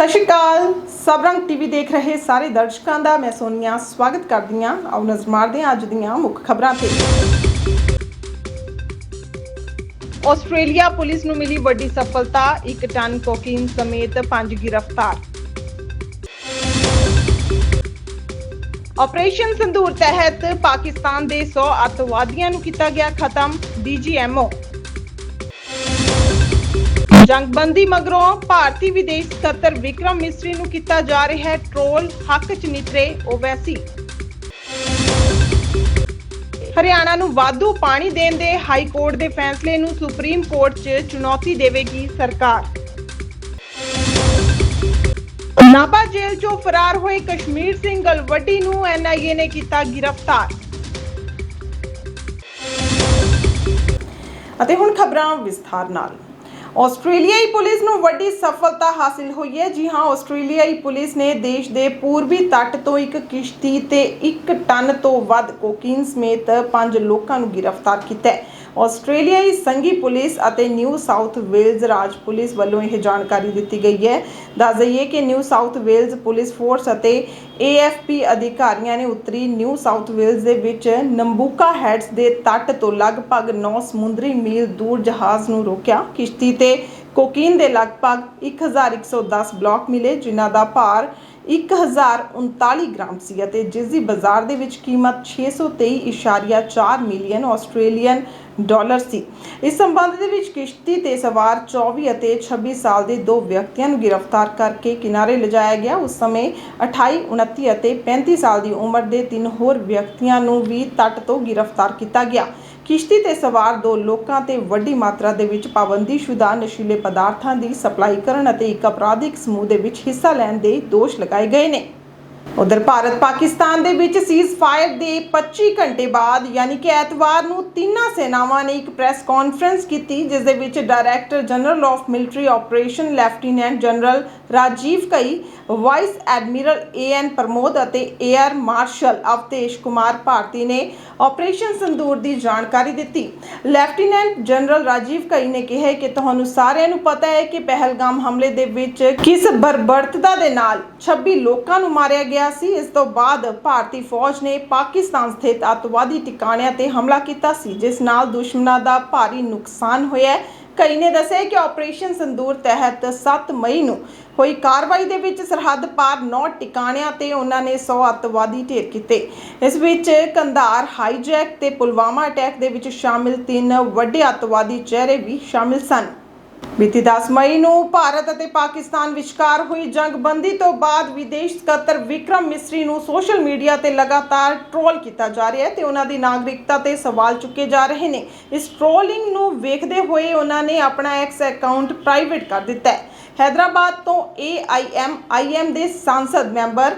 ਸਤਿ ਸ਼੍ਰੀ ਅਕਾਲ। ਸਬਰੰਗ ਟੀਵੀ ਦੇਖ ਰਹੇ ਸਾਰੇ ਦਰਸ਼ਕਾਂ ਦਾ ਮੈਂ ਸੋਨੀਆ ਸਵਾਗਤ ਕਰਦੀ ਹਾਂ ਆਓ ਨਜ਼ਰ ਮਾਰਦੇ ਹਾਂ ਅੱਜ ਦੀਆਂ ਮੁੱਖ ਖਬਰਾਂ ਤੇ। ਆਸਟ੍ਰੇਲੀਆ ਪੁਲਿਸ ਨੂੰ ਮਿਲੀ ਵੱਡੀ ਸਫਲਤਾ 1 ਟਨ ਕੋਕੀਨ ਸਮੇਤ 5 ਗ੍ਰਿਫਤਾਰ। ਆਪਰੇਸ਼ਨ ਸੰਦੂਰ ਤਹਿਤ ਪਾਕਿਸਤਾਨ ਦੇ 100 ਅੱਤਵਾਦੀਆਂ ਨੂੰ ਕੀਤਾ ਗਿਆ ਖਤਮ, ਡੀਜੀਐਮਓ। ਜੰਗਬੰਦੀ ਮਗਰੋਂ ਭਾਰਤੀ ਵਿਦੇਸ਼ ਸਕੱਤਰ ਵਿਕਰਮ ਮਿਸਰੀ ਨੂੰ ਕੀਤਾ ਜਾ ਰਿਹਾ ਹੈ ਟ੍ਰੋਲ, ਹੱਕ ਚ ਨਿਤਰੇ ਓਵੈਸੀ ਹਰਿਆਣਾ ਨੂੰ ਵਾਧੂ ਪਾਣੀ ਦੇਣ ਦੇ ਹਾਈ ਕੋਰਟ ਦੇ ਫੈਸਲੇ ਨੂੰ ਸੁਪਰੀਮ ਕੋਰਟ 'ਚ ਚੁਣੌਤੀ ਦੇਵੇਗੀ ਸਰਕਾਰ। ਨਾਭਾ ਜੇਲ੍ਹ 'ਚੋਂ ਫਰਾਰ ਹੋਏ ਕਸ਼ਮੀਰ ਸਿੰਘ ਗਲਵੱਡੀ ਨੂੰ ਐਨਆਈਏ ਨੇ ਕੀਤਾ ਗ੍ਰਿਫਤਾਰ। ਅਤੇ ਹੁਣ ਖਬਰਾਂ ਵਿਸਥਾਰ ਨਾਲ। ਆਸਟ੍ਰੇਲੀਆਈ ਪੁਲਿਸ ਨੂੰ ਵੱਡੀ ਸਫਲਤਾ ਹਾਸਿਲ ਹੋਈ ਹੈ। ਜੀ ਹਾਂ, ਆਸਟ੍ਰੇਲੀਆਈ ਪੁਲਿਸ ਨੇ ਦੇਸ਼ ਦੇ ਪੂਰਬੀ ਤੱਟ ਤੋਂ ਇੱਕ ਕਿਸ਼ਤੀ ਤੇ 1 ਟਨ ਤੋਂ ਵੱਧ ਕੋਕੀਨ ਸਮੇਤ 5 ਲੋਕਾਂ ਨੂੰ ਗ੍ਰਿਫਤਾਰ ਕੀਤਾ ਹੈ। ਆਸਟ੍ਰੇਲੀਆਈ ਸੰਘੀ ਪੁਲਿਸ ਅਤੇ ਨਿਊ ਸਾਊਥ ਵੇਲਜ਼ ਰਾਜ ਪੁਲਿਸ ਵੱਲੋਂ ਇਹ ਜਾਣਕਾਰੀ ਦਿੱਤੀ ਗਈ ਹੈ। ਦੱਸ ਦਈਏ ਕਿ New South Wales police force ਅਤੇ ਏਐਫਪੀ ਅਧਿਕਾਰੀਆਂ ਨੇ ਉੱਤਰੀ ਨਿਊ ਸਾਊਥ ਵੇਲਜ਼ ਦੇ ਵਿੱਚ ਨੰਬੂਕਾ ਹੈਡਸ ਦੇ ਤੱਟ ਤੋਂ ਲਗਭਗ 9 ਸਮੁੰਦਰੀ ਮੀਲ ਦੂਰ ਜਹਾਜ਼ ਨੂੰ ਰੋਕਿਆ। ਕਿਸ਼ਤੀ ਤੇ ਕੋਕੀਨ ਦੇ ਲਗਭਗ 1110 ਬਲਾਕ ਮਿਲੇ, ਜਿਨ੍ਹਾਂ ਦਾ ਭਾਰ 1039 ਗ੍ਰਾਮ ਸੀ ਅਤੇ ਜਿਸ ਦੀ ਬਾਜ਼ਾਰ ਦੇ ਵਿੱਚ ਕੀਮਤ 623.4 ਮਿਲੀਅਨ ਆਸਟ੍ਰੇਲੀਅਨ ਡਾਲਰ ਸੀ। ਇਸ ਸੰਬੰਧ ਦੇ ਵਿੱਚ ਕਿਸ਼ਤੀ ਤੇ ਸਵਾਰ 24 ਅਤੇ 26 ਸਾਲ ਦੇ ਦੋ ਵਿਅਕਤੀਆਂ ਨੂੰ ਗ੍ਰਿਫਤਾਰ ਕਰਕੇ ਕਿਨਾਰੇ ਲਿਜਾਇਆ ਗਿਆ। ਉਸ ਸਮੇਂ 28 29 ਅਤੇ 35 ਸਾਲ ਦੀ ਉਮਰ ਦੇ ਤਿੰਨ ਹੋਰ ਵਿਅਕਤੀਆਂ ਨੂੰ ਵੀ ਤੱਟ ਤੋਂ ਗ੍ਰਿਫਤਾਰ ਕੀਤਾ ਗਿਆ। ਕਿਸ਼ਤੀ ਤੇ ਸਵਾਰ ਦੋ ਲੋਕਾਂ ਤੇ ਵੱਡੀ ਮਾਤਰਾ ਦੇ ਵਿੱਚ ਪਾਬੰਦੀਸ਼ੁਦਾ ਨਸ਼ੀਲੇ ਪਦਾਰਥਾਂ ਦੀ ਸਪਲਾਈ ਕਰਨ ਅਤੇ ਇੱਕ ਅਪਰਾਧਿਕ ਸਮੂਹ ਦੇ ਵਿੱਚ ਹਿੱਸਾ ਲੈਣ ਦੇ ਦੋਸ਼ ਲਗਾਏ ਗਏ ਨੇ। ਉਧਰ ਭਾਰਤ ਪਾਕਿਸਤਾਨ ਦੇ ਵਿੱਚ ਸੀਜ਼ ਫਾਇਰ ਦੇ 25 ਘੰਟੇ ਬਾਅਦ, ਯਾਨੀ ਕਿ ਐਤਵਾਰ ਨੂੰ ਤਿੰਨਾਂ ਸੈਨਾਵਾਂ ਨੇ ਇੱਕ ਪ੍ਰੈਸ ਕਾਨਫਰੰਸ ਕੀਤੀ, ਜਿਸ ਦੇ ਵਿੱਚ director general of military operation lieutenant general Rajiv Ghai vice admiral A N Pramod ਅਤੇ ਏਅਰ ਮਾਰਸ਼ਲ ਅਵਤੇਸ਼ ਕੁਮਾਰ ਭਾਰਤੀ ਨੇ ਆਪਰੇਸ਼ਨ ਸੰਦੂਰ ਦੀ ਜਾਣਕਾਰੀ ਦਿੱਤੀ। ਲੈਫਟੀਨੈਂਟ ਜਨਰਲ ਰਾਜੀਵ ਕਈ ਨੇ ਕਿਹਾ ਕਿ ਤੁਹਾਨੂੰ ਸਾਰਿਆਂ ਨੂੰ ਪਤਾ ਹੈ ਕਿ ਪਹਿਲਗਾਮ ਹਮਲੇ ਦੇ ਵਿੱਚ ਕਿਸ ਬਰਬਰਤਤਾ ਦੇ ਨਾਲ 26 ਲੋਕਾਂ ਨੂੰ ਮਾਰਿਆ ਗਿਆ ਸੀ। ਇਸ ਤੋਂ ਬਾਅਦ ਭਾਰਤੀ ਫੌਜ ਨੇ ਪਾਕਿਸਤਾਨ ਸਥਿਤ ਅੱਤਵਾਦੀ ਟਿਕਾਣਿਆਂ ਤੇ ਹਮਲਾ ਕੀਤਾ ਸੀ, ਜਿਸ ਨਾਲ ਦੁਸ਼ਮਣਾਂ ਦਾ ਭਾਰੀ ਨੁਕਸਾਨ ਹੋਇਆ ਹੈ। ਕਈ ਨੇ ਦੱਸਿਆ ਕਿ ਆਪਰੇਸ਼ਨ ਸੰਦੂਰ ਤਹਿਤ 7 ਮਈ ਨੂੰ ਹੋਈ ਕਾਰਵਾਈ ਦੇ ਵਿੱਚ ਸਰਹੱਦ ਪਾਰ 9 ਟਿਕਾਣਿਆਂ ਤੇ ਉਹਨਾਂ ਨੇ 100 ਅੱਤਵਾਦੀ ਢੇਰ ਕੀਤੇ। ਇਸ ਵਿੱਚ ਕੰਧਾਰ ਹਾਈਜੈਕ ਤੇ ਪੁਲਵਾਮਾ ਅਟੈਕ ਦੇ ਵਿੱਚ ਸ਼ਾਮਿਲ ਤਿੰਨ ਵੱਡੇ ਅੱਤਵਾਦੀ ਚਿਹਰੇ ਵੀ ਸ਼ਾਮਿਲ ਸਨ। ਬੀਤੀ 10 ਮਈ ਨੂੰ ਭਾਰਤ ਅਤੇ ਪਾਕਿਸਤਾਨ ਵਿਚਕਾਰ ਹੋਈ ਜੰਗਬੰਦੀ ਤੋਂ ਬਾਅਦ ਵਿਦੇਸ਼ ਸਕੱਤਰ ਵਿਕਰਮ ਮਿਸਰੀ ਨੂੰ ਸੋਸ਼ਲ ਮੀਡੀਆ ਤੇ ਲਗਾਤਾਰ ਟ੍ਰੋਲ ਕੀਤਾ ਜਾ ਰਿਹਾ ਹੈ ਤੇ ਉਹਨਾਂ ਦੀ ਨਾਗਰਿਕਤਾ ਤੇ ਸਵਾਲ ਚੁੱਕੇ ਜਾ ਰਹੇ ਨੇ। ਇਸ ਟ੍ਰੋਲਿੰਗ ਨੂੰ ਵੇਖਦੇ ਹੋਏ ਉਹਨਾਂ ਨੇ ਆਪਣਾ ਐਕਸ ਅਕਾਊਂਟ ਪ੍ਰਾਈਵੇਟ ਕਰ ਦਿੱਤਾ ਹੈ। ਹੈਦਰਾਬਾਦ ਤੋਂ AIM IM ਦੇ ਸੰਸਦ ਮੈਂਬਰ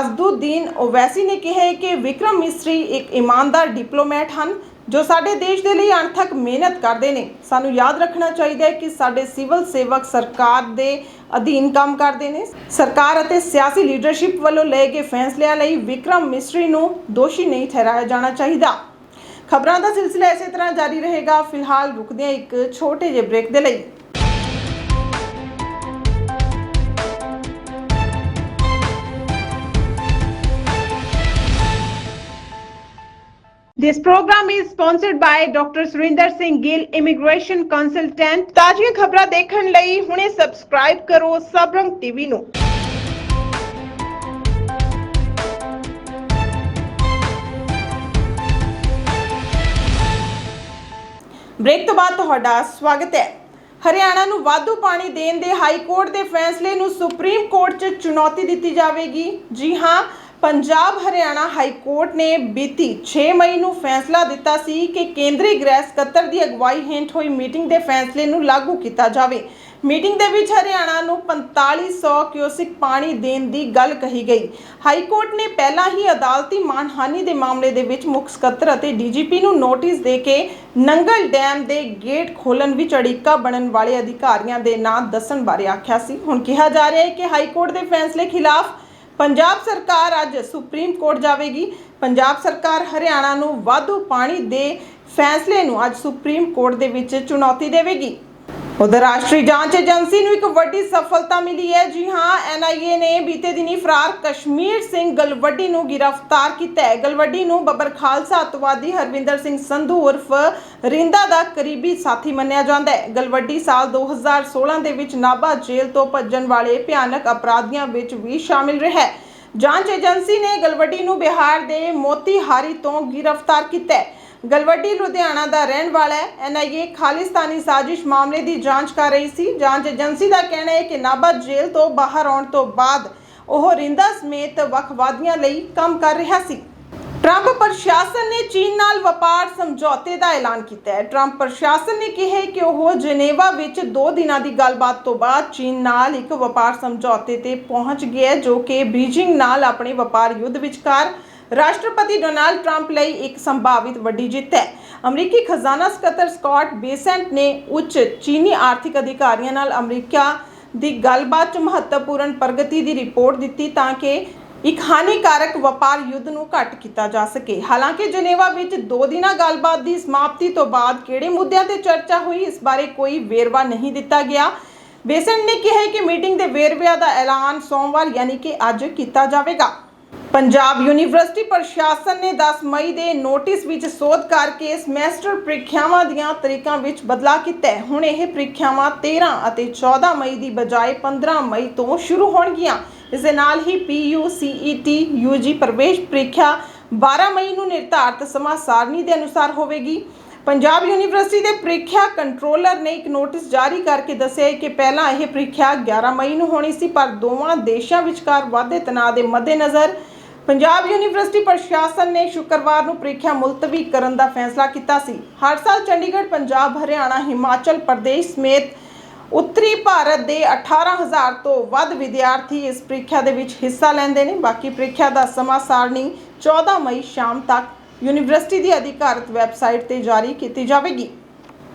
ਅਜ਼ਦੁਦੀਨ ਓਵੈਸੀ ਨੇ ਕਿਹਾ ਹੈ ਕਿ ਵਿਕਰਮ ਮਿਸਰੀ ਇੱਕ ਇਮਾਨਦਾਰ ਡਿਪਲੋਮੈਟ ਹਨ। ਜੋ ਸਾਡੇ ਦੇਸ਼ ਦੇ ਲਈ ਅਣਥੱਕ ਮਿਹਨਤ ਕਰਦੇ ਨੇ, ਸਾਨੂੰ ਯਾਦ ਰੱਖਣਾ ਚਾਹੀਦਾ ਹੈ ਕਿ ਸਾਡੇ ਸਿਵਲ ਸੇਵਕ ਸਰਕਾਰ ਦੇ ਅਧੀਨ ਕੰਮ ਕਰਦੇ ਨੇ। ਸਰਕਾਰ ਅਤੇ ਸਿਆਸੀ ਲੀਡਰਸ਼ਿਪ ਵੱਲੋਂ ਲਏ ਗਏ ਫੈਸਲਿਆਂ ਲਈ ਵਿਕਰਮ ਮਿਸਰੀ ਨੂੰ ਦੋਸ਼ੀ ਨਹੀਂ ਠਹਿਰਾਇਆ ਜਾਣਾ ਚਾਹੀਦਾ। ਖਬਰਾਂ ਦਾ ਸਿਲਸਿਲਾ ਇਸੇ ਤਰ੍ਹਾਂ ਜਾਰੀ ਰਹੇਗਾ। ਫਿਲਹਾਲ ਰੁਕਦੇ ਹਾਂ ਇੱਕ ਛੋਟੇ ਜਿਹੇ ਬ੍ਰੇਕ ਦੇ ਲਈ। This program is sponsored by Dr. Surinder Singh Gill, Immigration Consultant. ਤਾਜ਼ੀਆਂ ਖਬਰਾਂ ਦੇਖਣ ਲਈ ਹੁਣੇ ਸਬਸਕ੍ਰਾਈਬ ਕਰੋ ਸਬਰੰਗ ਟੀਵੀ ਨੂੰ। ਬ੍ਰੇਕ ਤੋਂ ਬਾਅਦ ਤੁਹਾਡਾ ਸਵਾਗਤ ਹੈ ਹਰਿਆਣਾ ਨੂੰ ਵਾਧੂ ਪਾਣੀ ਦੇਣ ਦੇ ਹਾਈ ਕੋਰਟ ਦੇ ਫੈਸਲੇ ਨੂੰ ਸੁਪਰੀਮ ਕੋਰਟ 'ਚ ਚੁਣੌਤੀ ਦਿੱਤੀ ਜਾਵੇਗੀ ਜੀ ਹਾਂ ਪੰਜਾਬ ਹਰਿਆਣਾ ਹਾਈ ਕੋਰਟ ਨੇ ਬੀਤੀ 6 ਮਈ ਨੂੰ ਫੈਸਲਾ ਦਿੱਤਾ ਸੀ ਕਿ ਕੇਂਦਰੀ ਗ੍ਰਹਿ ਸਕੱਤਰ ਦੀ ਅਗਵਾਈ ਹੇਠ ਹੋਈ ਮੀਟਿੰਗ ਦੇ ਫੈਸਲੇ ਨੂੰ ਲਾਗੂ ਕੀਤਾ ਜਾਵੇ। ਮੀਟਿੰਗ ਦੇ ਵਿੱਚ ਹਰਿਆਣਾ ਨੂੰ 4500 ਕਿਊਸਿਕ ਪਾਣੀ ਦੇਣ ਦੀ ਗੱਲ ਕਹੀ ਗਈ। ਹਾਈ ਕੋਰਟ ਨੇ ਪਹਿਲਾਂ ਹੀ ਅਦਾਲਤੀ ਮਾਨਹਾਨੀ ਦੇ ਮਾਮਲੇ ਦੇ ਵਿੱਚ ਮੁੱਖ ਸਕੱਤਰ ਅਤੇ ਡੀਜੀਪੀ ਨੂੰ ਨੋਟਿਸ ਦੇ ਕੇ ਨੰਗਲ ਡੈਮ ਦੇ ਗੇਟ ਖੋਲਣ ਵਿੱਚ ਅੜਿੱਕਾ ਬਣਨ ਵਾਲੇ ਅਧਿਕਾਰੀਆਂ ਦੇ ਨਾਂ ਦੱਸਣ ਬਾਰੇ ਆਖਿਆ ਸੀ। ਹੁਣ ਕਿਹਾ ਜਾ ਰਿਹਾ ਹੈ ਕਿ ਹਾਈ ਕੋਰਟ ਦੇ ਫੈਸਲੇ ਖਿਲਾਫ ਪੰਜਾਬ ਸਰਕਾਰ ਅੱਜ ਸੁਪਰੀਮ ਕੋਰਟ ਜਾਵੇਗੀ। ਪੰਜਾਬ ਸਰਕਾਰ ਹਰਿਆਣਾ ਨੂੰ ਵਾਧੂ ਪਾਣੀ ਦੇ ਫੈਸਲੇ ਨੂੰ ਅੱਜ ਸੁਪਰੀਮ ਕੋਰਟ ਦੇ ਵਿੱਚ ਚੁਣੌਤੀ ਦੇਵੇਗੀ। ਉਧਰ ਰਾਸ਼ਟਰੀ ਜਾਂਚ ਏਜੰਸੀ ਨੂੰ ਇੱਕ ਵੱਡੀ ਸਫਲਤਾ ਮਿਲੀ ਹੈ। ਜੀ ਹਾਂ ਐਨਆਈਏ ਨੇ ਬੀਤੇ ਦਿਨੀ ਫਰਾਰ ਕਸ਼ਮੀਰ ਸਿੰਘ ਗਲਵੱਡੀ ਨੂੰ ਗ੍ਰਿਫਤਾਰ ਕੀਤਾ ਹੈ। ਗਲਵੱਡੀ ਨੂੰ ਬੱਬਰ ਖਾਲਸਾ ਅੱਤਵਾਦੀ ਹਰਵਿੰਦਰ ਸਿੰਘ ਸੰਧੂ ਉਰਫ ਰਿੰਦਾ ਦਾ ਕਰੀਬੀ ਸਾਥੀ ਮੰਨਿਆ ਜਾਂਦਾ ਹੈ। ਗਲਵੱਡੀ ਸਾਲ 2016 ਦੇ ਵਿੱਚ ਨਾਭਾ ਜੇਲ੍ਹ ਤੋਂ ਭੱਜਣ ਵਾਲੇ ਭਿਆਨਕ ਅਪਰਾਧੀਆਂ ਵਿੱਚ ਵੀ ਸ਼ਾਮਿਲ ਰਿਹਾ ਹੈ। ਜਾਂਚ ਏਜੰਸੀ ਨੇ ਗਲਵੱਡੀ ਨੂੰ ਬਿਹਾਰ ਦੇ ਮੋਤੀਹਾਰੀ ਤੋਂ ਗ੍ਰਿਫਤਾਰ ਕੀਤਾ ਹੈ। ਗਲਵੱਡੀ ਲੁਧਿਆਣਾ ਦਾ ਰਹਿਣ ਵਾਲਾ ਹੈ ਐਨਆਈਏ ਖਾਲਿਸਤਾਨੀ ਸਾਜ਼ਿਸ਼ ਮਾਮਲੇ ਦੀ ਜਾਂਚ ਕਰ ਰਹੀ ਸੀ ਜਾਂਚ ਏਜੰਸੀ ਦਾ ਕਹਿਣਾ ਹੈ ਕਿ ਨਾਭਾ ਜੇਲ੍ਹ ਤੋਂ ਬਾਹਰ ਆਉਣ ਤੋਂ ਬਾਅਦ ਉਹ ਰਿੰਦਾ ਸਮੇਤ ਵੱਖਵਾਦੀਆਂ ਲਈ ਕੰਮ ਕਰ ਰਿਹਾ ਸੀ ਟਰੰਪ ਪ੍ਰਸ਼ਾਸਨ ਨੇ ਚੀਨ ਨਾਲ ਵਪਾਰ ਸਮਝੌਤੇ ਦਾ ਐਲਾਨ ਕੀਤਾ ਹੈ ਟਰੰਪ ਪ੍ਰਸ਼ਾਸਨ ਨੇ ਕਿਹਾ ਕਿ ਉਹ ਜਨੇਵਾ ਵਿੱਚ 2 ਦਿਨਾਂ ਦੀ ਗੱਲਬਾਤ ਤੋਂ ਬਾਅਦ ਚੀਨ ਨਾਲ ਇੱਕ ਵਪਾਰ ਸਮਝੌਤੇ ਤੇ ਪਹੁੰਚ ਗਿਆ ਜੋ ਕਿ ਬੀਜਿੰਗ ਨਾਲ ਆਪਣੇ ਵਪਾਰ ਯੁੱਧ ਵਿਚਕਾਰ ਰਾਸ਼ਟਰਪਤੀ ਡੋਨਾਲਡ ਟਰੰਪ ਲਈ ਇੱਕ ਸੰਭਾਵਿਤ ਵੱਡੀ ਜਿੱਤ ਹੈ। ਅਮਰੀਕੀ ਖਜ਼ਾਨਾ ਸਕੱਤਰ ਸਕਾਟ ਬੇਸੈਂਟ ਨੇ ਉੱਚ ਚੀਨੀ ਆਰਥਿਕ ਅਧਿਕਾਰੀਆਂ ਨਾਲ ਅਮਰੀਕਾ ਦੀ ਗੱਲਬਾਤ 'ਚ ਮਹੱਤਵਪੂਰਨ ਪ੍ਰਗਤੀ ਦੀ ਰਿਪੋਰਟ ਦਿੱਤੀ ਤਾਂ ਕਿ ਇੱਕ ਹਾਨੀਕਾਰਕ ਵਪਾਰ ਯੁੱਧ ਨੂੰ ਘੱਟ ਕੀਤਾ ਜਾ ਸਕੇ। ਹਾਲਾਂਕਿ ਜਨੇਵਾ ਵਿੱਚ ਦੋ ਦਿਨਾਂ ਗੱਲਬਾਤ ਦੀ ਸਮਾਪਤੀ ਤੋਂ ਬਾਅਦ ਕਿਹੜੇ ਮੁੱਦਿਆਂ ਤੇ ਚਰਚਾ ਹੋਈ, ਇਸ ਬਾਰੇ ਕੋਈ ਵੇਰਵਾ ਨਹੀਂ ਦਿੱਤਾ ਗਿਆ। ਬੇਸੈਂਟ ਨੇ ਕਿਹਾ ਕਿ ਮੀਟਿੰਗ ਦੇ ਵੇਰਵਿਆਂ ਦਾ ਐਲਾਨ ਸੋਮਵਾਰ, ਯਾਨੀ ਕਿ ਅੱਜ ਕੀਤਾ ਜਾਵੇਗਾ। ਪੰਜਾਬ ਯੂਨੀਵਰਸਿਟੀ ਪ੍ਰਸ਼ਾਸਨ ਨੇ 10 ਮਈ ਦੇ ਨੋਟਿਸ ਵਿੱਚ ਸੋਧ ਕਰਕੇ ਸਮੈਸਟਰ ਪ੍ਰੀਖਿਆਵਾਂ ਦੀਆਂ ਤਰੀਕਾਂ ਵਿੱਚ ਬਦਲਾਅ ਕੀਤਾ ਹੈ। ਹੁਣ ਇਹ ਪ੍ਰੀਖਿਆਵਾਂ 13 ਅਤੇ 14 ਮਈ ਦੀ ਬਜਾਏ 15 ਮਈ ਤੋਂ ਸ਼ੁਰੂ ਹੋਣਗੀਆਂ। ਇਸ ਦੇ ਨਾਲ ਹੀ ਪੀਯੂ ਸੀਈਟੀ ਯੂਜੀ ਪ੍ਰਵੇਸ਼ ਪ੍ਰੀਖਿਆ 12 ਮਈ ਨੂੰ ਨਿਰਧਾਰਤ ਸਮਾਂ ਸਾਰਣੀ ਦੇ ਅਨੁਸਾਰ ਹੋਵੇਗੀ। ਪੰਜਾਬ ਯੂਨੀਵਰਸਿਟੀ ਦੇ ਪ੍ਰੀਖਿਆ ਕੰਟਰੋਲਰ ਨੇ ਇੱਕ ਨੋਟਿਸ ਜਾਰੀ ਕਰਕੇ ਦੱਸਿਆ ਹੈ ਕਿ ਪਹਿਲਾਂ ਇਹ ਪ੍ਰੀਖਿਆ 11 ਮਈ ਨੂੰ ਹੋਣੀ ਸੀ, ਪਰ ਦੋਵਾਂ ਦੇਸ਼ਾਂ ਵਿਚਕਾਰ ਵਾਧੇ ਤਣਾਅ ਦੇ ਮੱਦੇਨਜ਼ਰ ਪੰਜਾਬ ਯੂਨੀਵਰਸਿਟੀ ਪ੍ਰਸ਼ਾਸਨ ਨੇ ਸ਼ੁੱਕਰਵਾਰ ਨੂੰ ਪ੍ਰੀਖਿਆ ਮੁਲਤਵੀ ਕਰਨ ਦਾ ਫੈਸਲਾ ਕੀਤਾ ਸੀ। ਹਰ ਸਾਲ ਚੰਡੀਗੜ੍ਹ, ਪੰਜਾਬ, ਹਰਿਆਣਾ, ਹਿਮਾਚਲ ਪ੍ਰਦੇਸ਼ ਸਮੇਤ ਉੱਤਰੀ ਭਾਰਤ ਦੇ 18000 ਤੋਂ ਵੱਧ ਵਿਦਿਆਰਥੀ ਇਸ ਪ੍ਰੀਖਿਆ ਦੇ ਵਿੱਚ ਹਿੱਸਾ ਲੈਂਦੇ ਨੇ। ਬਾਕੀ ਪ੍ਰੀਖਿਆ ਦਾ ਸਮਾਂ ਸਾਰਣੀ 14 ਮਈ ਸ਼ਾਮ ਤੱਕ ਯੂਨੀਵਰਸਿਟੀ ਦੀ ਅਧਿਕਾਰਤ ਵੈਬਸਾਈਟ ਤੇ ਜਾਰੀ ਕੀਤੀ ਜਾਵੇਗੀ।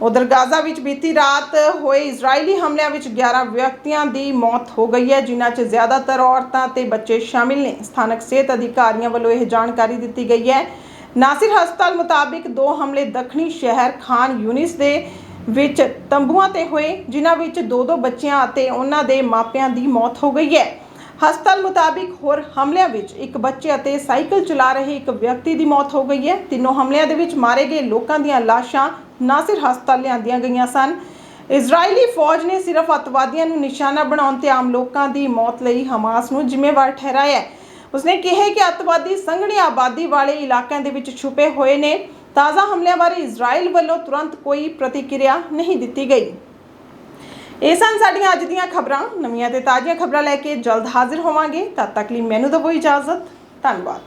ਉਧਰ ਗਾਜ਼ਾ ਵਿੱਚ ਬੀਤੀ ਰਾਤ ਹੋਏ ਇਜ਼ਰਾਈਲੀ ਹਮਲਿਆਂ ਵਿੱਚ 11 ਵਿਅਕਤੀਆਂ ਦੀ ਮੌਤ ਹੋ ਗਈ ਹੈ, ਜਿਨ੍ਹਾਂ 'ਚ ਜ਼ਿਆਦਾਤਰ ਔਰਤਾਂ ਤੇ ਬੱਚੇ ਸ਼ਾਮਿਲ ਨੇ। ਸਥਾਨਕ ਸਿਹਤ ਅਧਿਕਾਰੀਆਂ ਵੱਲੋਂ ਇਹ ਜਾਣਕਾਰੀ ਦਿੱਤੀ ਗਈ ਹੈ। ਨਾਸਿਰ ਹਸਪਤਾਲ ਮੁਤਾਬਿਕ ਦੋ ਹਮਲੇ ਦੱਖਣੀ ਸ਼ਹਿਰ ਖਾਨ ਯੂਨਿਸ ਦੇ ਵਿੱਚ ਤੰਬੂਆਂ ਤੇ ਹੋਏ, ਜਿਨ੍ਹਾਂ ਵਿੱਚ ਦੋ ਦੋ ਬੱਚਿਆਂ ਅਤੇ ਉਹਨਾਂ ਦੇ ਮਾਪਿਆਂ ਦੀ ਮੌਤ ਹੋ ਗਈ ਹੈ। ਹਸਪਤਾਲ ਮੁਤਾਬਿਕ ਹੋਰ ਹਮਲਿਆਂ ਵਿੱਚ ਇੱਕ ਬੱਚੇ ਅਤੇ ਸਾਈਕਲ ਚਲਾ ਰਹੇ ਇੱਕ ਵਿਅਕਤੀ ਦੀ ਮੌਤ ਹੋ ਗਈ ਹੈ। ਤਿੰਨੋਂ ਹਮਲਿਆਂ ਦੇ ਵਿੱਚ ਮਾਰੇ ਗਏ ਲੋਕਾਂ ਦੀਆਂ ਲਾਸ਼ਾਂ ਨਾਸਿਰ ਹਸਪਤਾਲ ਲਿਆਂਦੀਆਂ ਗਈਆਂ ਸਨ। ਇਜ਼ਰਾਈਲੀ ਫੌਜ ਨੇ ਸਿਰਫ ਅੱਤਵਾਦੀਆਂ ਨੂੰ ਨਿਸ਼ਾਨਾ ਬਣਾਉਣ ਤੇ ਆਮ ਲੋਕਾਂ ਦੀ ਮੌਤ ਲਈ ਹਮਾਸ ਨੂੰ ਜ਼ਿੰਮੇਵਾਰ ਠਹਿਰਾਇਆ ਉਸਨੇ ਕਿਹਾ ਕਿ ਅੱਤਵਾਦੀ ਸੰਘਣੀ ਆਬਾਦੀ ਵਾਲੇ ਇਲਾਕਿਆਂ ਦੇ ਵਿੱਚ ਛੁਪੇ ਹੋਏ ਨੇ। ਤਾਜ਼ਾ ਹਮਲਿਆਂ ਬਾਰੇ ਇਜ਼ਰਾਈਲ ਵੱਲੋਂ ਤੁਰੰਤ ਕੋਈ ਪ੍ਰਤੀਕਿਰਿਆ ਨਹੀਂ ਦਿੱਤੀ ਗਈ। ਇਹ ਸਨ ਸਾਡੀਆਂ ਅੱਜ ਦੀਆਂ ਖਬਰਾਂ। ਨਵੀਆਂ ਤੇ ਤਾਜ਼ੀਆਂ ਖਬਰਾਂ ਲੈ ਕੇ ਜਲਦ ਹਾਜ਼ਰ ਹੋਵਾਂਗੇ। ਤਦ ਤੱਕ ਲਈ ਮੈਨੂੰ ਦਿਓ ਇਜਾਜ਼ਤ। ਧੰਨਵਾਦ।